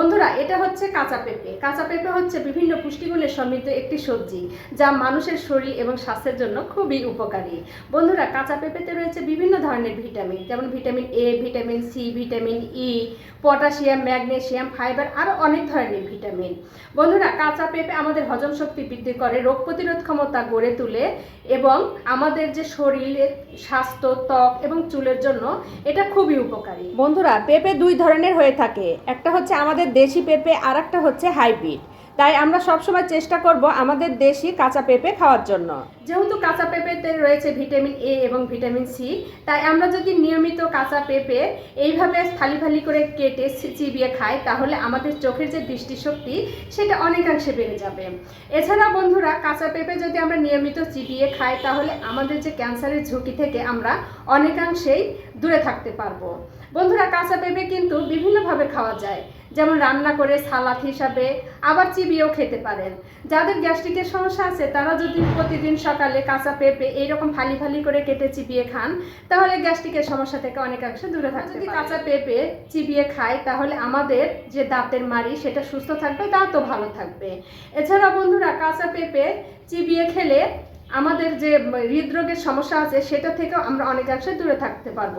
বন্ধুরা, এটা হচ্ছে কাঁচা পেঁপে। কাঁচা পেঁপে হচ্ছে বিভিন্ন পুষ্টিগুণের সমৃদ্ধ একটি সবজি, যা মানুষের শরীর এবং স্বাস্থ্যের জন্য খুবই উপকারী। বন্ধুরা, কাঁচা পেঁপেতে রয়েছে বিভিন্ন ধরনের ভিটামিন, যেমন vitamin A vitamin C vitamin E potassium magnesium fibre, আরও অনেক ধরনের ভিটামিন। বন্ধুরা, কাঁচা পেঁপে আমাদের হজম শক্তি বৃদ্ধি করে, রোগ প্রতিরোধ ক্ষমতা গড়ে তোলে এবং আমাদের যে শরীরের স্বাস্থ্য, ত্বক এবং চুলের জন্য এটা খুবই উপকারী। বন্ধুরা, পেঁপে দুই ধরনের হয়ে থাকে। একটা হচ্ছে আমাদের দেশি পেঁপে আর একটা হচ্ছে হাইব্রিড। তাই আমরা সবসময় চেষ্টা করব আমাদের দেশি কাঁচা পেঁপে খাওয়ার জন্য। যেহেতু কাঁচা পেঁপেতে রয়েছে ভিটামিন এ এবং ভিটামিন সি তাই আমরা যদি নিয়মিত কাঁচা পেঁপে এইভাবে ফালি ফালি করে কেটে চিবিয়ে খাই, তাহলে আমাদের চোখের যে দৃষ্টিশক্তি, সেটা অনেকাংশে বেড়ে যাবে। এছাড়া বন্ধুরা, কাঁচা পেঁপে যদি আমরা নিয়মিত চিবিয়ে খাই, তাহলে আমাদের যে ক্যান্সারের ঝুঁকি থেকে আমরা অনেকাংশেই দূরে থাকতে পারব। বন্ধুরা, কাঁচা পেঁপে কিন্তু বিভিন্নভাবে খাওয়া যায়। যেমন রান্না করে সালাদ হিসাবে, আবার চিবিয়েও খেতে পারেন। যাদের গ্যাস্ট্রিকের সমস্যা আছে তারা যদি প্রতিদিন সকালে কাঁচা পেঁপে এইরকম ফালি ফালি করে কেটে চিবিয়ে খান তাহলে গ্যাস্ট্রিকের সমস্যা থেকে অনেকাংশে দূরে থাকে যদি কাঁচা পেঁপে চিবিয়ে খায় তাহলে আমাদের যে দাঁতের মাড়ি সেটা সুস্থ থাকবে দাঁতও ভালো থাকবে। এছাড়া বন্ধুরা কাঁচা পেঁপে চিবিয়ে খেলে আমাদের যে হৃদরোগের সমস্যা আছে, সেটা থেকেও আমরা অনেকাংশে দূরে থাকতে পারব।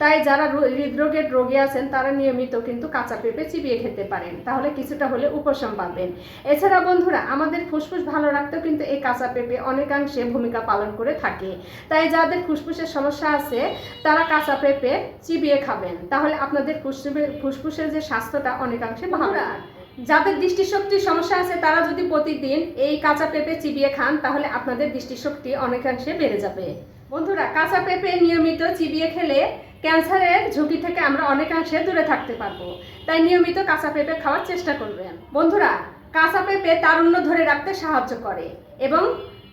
তাই যারা হৃদরোগের রোগী আছেন, তারা নিয়মিত কিন্তু কাঁচা পেঁপে চিবিয়ে খেতে পারেন। তাহলে কিছুটা হলে উপশম পাবেন। এছাড়া বন্ধুরা, আমাদের ফুসফুস ভালো রাখতেও কিন্তু এই কাঁচা পেঁপে অনেকাংশে ভূমিকা পালন করে থাকে। তাই যাদের ফুসফুসের সমস্যা আছে, তারা কাঁচা পেঁপে চিবিয়ে খাবেন। তাহলে আপনাদের ফুসফুসের ফুসফুসের যে স্বাস্থ্যটা অনেকাংশে ভালো। যাদের দৃষ্টিশক্তির সমস্যা আছে, তারা যদি প্রতিদিন এই কাঁচা পেঁপে চিবিয়ে খান, তাহলে আপনাদের দৃষ্টিশক্তি অনেকাংশে বেড়ে যাবে। বন্ধুরা, কাঁচা পেঁপে নিয়মিত চিবিয়ে খেলে ক্যান্সারের ঝুঁকি থেকে আমরা অনেকাংশে দূরে থাকতে পারব। তাই নিয়মিত কাঁচা পেঁপে খাওয়ার চেষ্টা করবেন। বন্ধুরা, কাঁচা পেঁপে তারুণ্য ধরে রাখতে সাহায্য করে এবং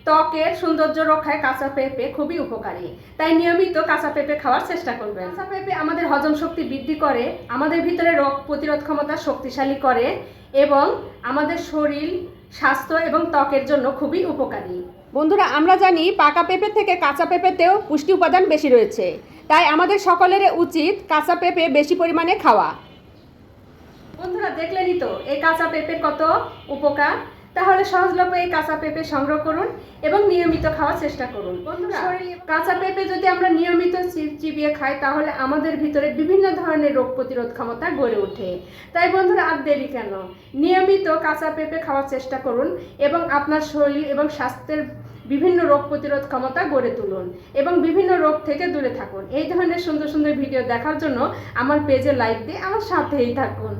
ত্বকের সৌন্দর্য রক্ষায় কাঁচা পেঁপে খুবই উপকারী। তাই নিয়মিত কাঁচা পেঁপে খাওয়ার চেষ্টা করবেন। কাঁচা পেঁপে আমাদের হজম শক্তি বৃদ্ধি করে আমাদের ভিতরে রোগ প্রতিরোধ ক্ষমতা শক্তিশালী করে এবং আমাদের শরীর স্বাস্থ্য এবং ত্বকের জন্য খুবই উপকারী। বন্ধুরা আমরা জানি পাকা পেঁপে থেকে কাঁচা পেঁপেতেও পুষ্টি উপাদান বেশি রয়েছে। তাই আমাদের সকলের উচিত কাঁচা পেঁপে বেশি পরিমাণে খাওয়া। বন্ধুরা দেখলেনই তো এই কাঁচা পেঁপের কত উপকার। তাহলে সহজলভ্য এই কাঁচা পেঁপে সংগ্রহ করুন এবং নিয়মিত খাওয়ার চেষ্টা করুন। বন্ধুরা কাঁচা পেঁপে যদি আমরা নিয়মিত চিবিয়ে খাই তাহলে আমাদের ভিতরে বিভিন্ন ধরনের রোগ প্রতিরোধ ক্ষমতা গড়ে ওঠে। তাই বন্ধুরা আর দেরি কেন? নিয়মিত কাঁচা পেঁপে খাওয়ার চেষ্টা করুন এবং আপনার শরীর এবং স্বাস্থ্যের বিভিন্ন রোগ প্রতিরোধ ক্ষমতা গড়ে তুলুন এবং বিভিন্ন রোগ থেকে দূরে থাকুন। এই ধরনের সুন্দর সুন্দর ভিডিও দেখার জন্য আমার পেজে লাইক দিয়ে আমার সাথেই থাকুন।